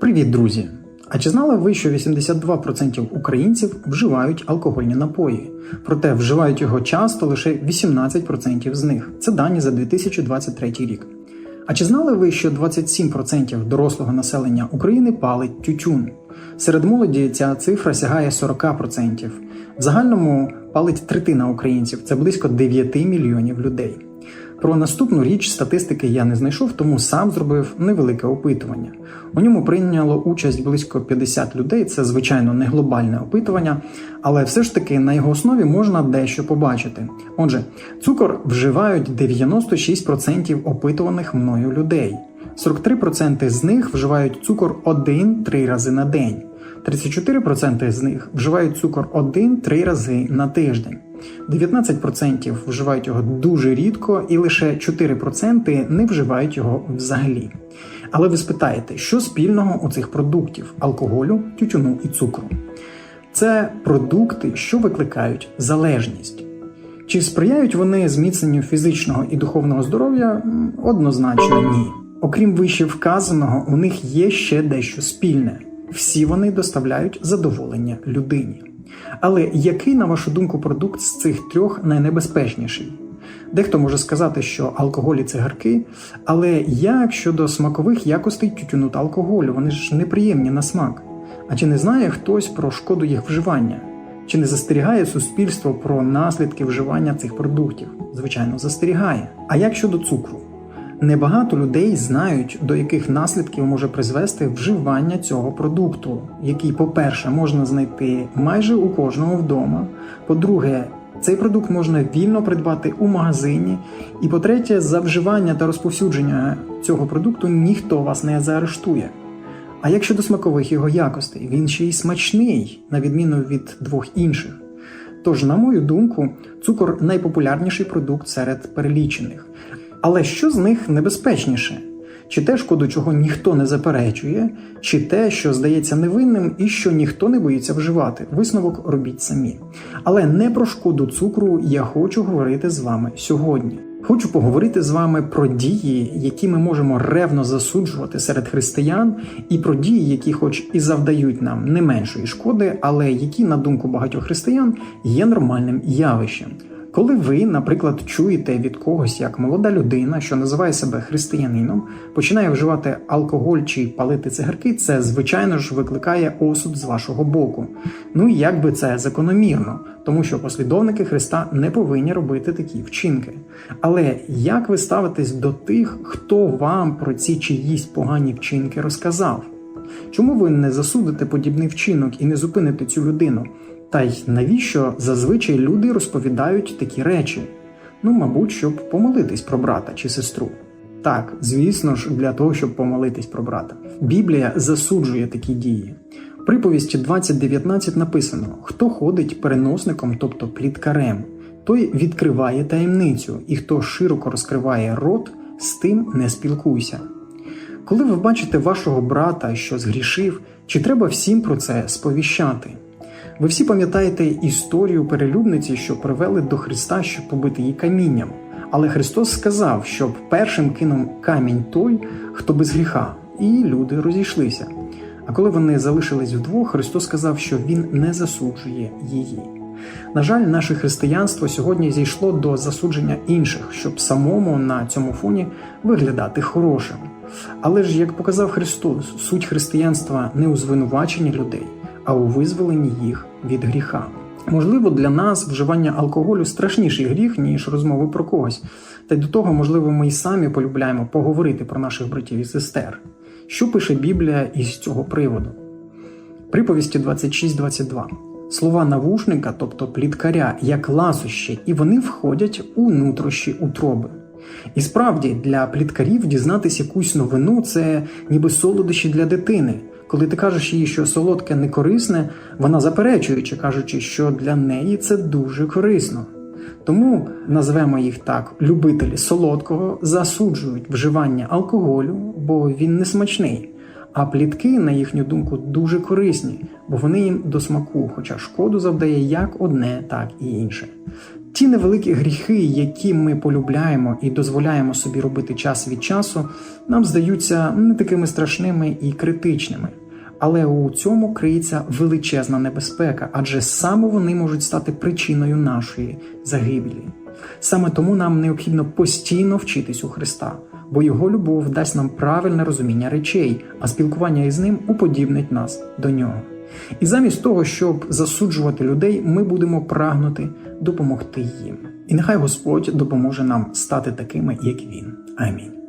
Привіт, друзі! А чи знали ви, що 82% українців вживають алкогольні напої? Проте вживають його часто лише 18% з них. Це дані за 2023 рік. А чи знали ви, що 27% дорослого населення України палить тютюн? Серед молоді ця цифра сягає 40%. В загальному палить третина українців, це близько 9 мільйонів людей. Про наступну річ статистики я не знайшов, тому сам зробив невелике опитування. У ньому прийняло участь близько 50 людей. Це звичайно не глобальне опитування, але все ж таки на його основі можна дещо побачити. Отже, цукор вживають 96% опитуваних мною людей. 43% з них вживають цукор 1-3 рази на день. 34% з них вживають цукор 1-3 рази на тиждень. 19% вживають його дуже рідко, і лише 4% не вживають його взагалі. Але ви спитаєте, що спільного у цих продуктів алкоголю, тютюну і цукру? Це продукти, що викликають залежність. Чи сприяють вони зміцненню фізичного і духовного здоров'я? Однозначно ні. Окрім вище вказаного, у них є ще дещо спільне. Всі вони доставляють задоволення людині. Але який, на вашу думку, продукт з цих трьох найнебезпечніший? Дехто може сказати, що алкоголь і цигарки, але як щодо смакових якостей тютюну та алкоголю, вони ж неприємні на смак. А чи не знає хтось про шкоду їх вживання? Чи не застерігає суспільство про наслідки вживання цих продуктів? Звичайно, застерігає. А як щодо цукру? Небагато людей знають, до яких наслідків може призвести вживання цього продукту, який, по-перше, можна знайти майже у кожного вдома. По-друге, цей продукт можна вільно придбати у магазині. І по-третє, за вживання та розповсюдження цього продукту ніхто вас не заарештує. А як щодо смакових його якостей, він ще й смачний, на відміну від двох інших. Тож, на мою думку, цукор найпопулярніший продукт серед перелічених. Але що з них небезпечніше? Чи те, шкоду чого ніхто не заперечує, чи те, що здається невинним і що ніхто не боїться вживати? Висновок робіть самі. Але не про шкоду цукру я хочу говорити з вами сьогодні. Хочу поговорити з вами про дії, які ми можемо ревно засуджувати серед християн, і про дії, які, хоч і завдають нам не меншої шкоди, але які, на думку багатьох християн, є нормальним явищем. Коли ви, наприклад, чуєте від когось, як молода людина, що називає себе християнином, починає вживати алкоголь чи палити цигарки, це звичайно ж викликає осуд з вашого боку. Ну і як би це закономірно, тому що послідовники Христа не повинні робити такі вчинки. Але як ви ставитесь до тих, хто вам про ці чиїсь погані вчинки розказав? Чому ви не засудите подібний вчинок і не зупините цю людину? Та й навіщо зазвичай люди розповідають такі речі? Ну, мабуть, щоб помолитись про брата чи сестру. Так, звісно ж, для того, щоб помолитись про брата. Біблія засуджує такі дії. В приповісті 20.19 написано: хто ходить переносником, тобто пліткарем, той відкриває таємницю, і хто широко розкриває рот, з тим не спілкуйся. Коли ви бачите вашого брата, що згрішив, чи треба всім про це сповіщати? Ви всі пам'ятаєте історію перелюбниці, що привели до Христа, щоб побити її камінням. Але Христос сказав, щоб першим кинув камінь той, хто без гріха, і люди розійшлися. А коли вони залишились вдвох, Христос сказав, що Він не засуджує її. На жаль, наше християнство сьогодні зійшло до засудження інших, щоб самому на цьому фоні виглядати хорошим. Але ж, як показав Христос, суть християнства не у звинуваченні людей, а у визволенні їх від гріха. Можливо, для нас вживання алкоголю страшніший гріх, ніж розмови про когось. Та й до того, можливо, ми й самі полюбляємо поговорити про наших братів і сестер. Що пише Біблія із цього приводу? Приповісті 26.22. Слова навушника, тобто пліткаря, як ласощі, і вони входять у нутрощі утроби. І справді, для пліткарів дізнатися якусь новину це ніби солодощі для дитини. Коли ти кажеш їй, що солодке не корисне, вона заперечуючи, кажучи, що для неї це дуже корисно. Тому назвемо їх так: любителі солодкого засуджують вживання алкоголю, бо він не смачний. А плітки, на їхню думку, дуже корисні, бо вони їм до смаку, хоча шкоду завдає як одне, так і інше. Ті невеликі гріхи, які ми полюбляємо і дозволяємо собі робити час від часу, нам здаються не такими страшними і критичними. Але у цьому криється величезна небезпека, адже саме вони можуть стати причиною нашої загибелі. Саме тому нам необхідно постійно вчитись у Христа, бо Його любов дасть нам правильне розуміння речей, а спілкування із ним уподібнить нас до нього. І замість того, щоб засуджувати людей, ми будемо прагнути допомогти їм. І нехай Господь допоможе нам стати такими, як Він. Амінь.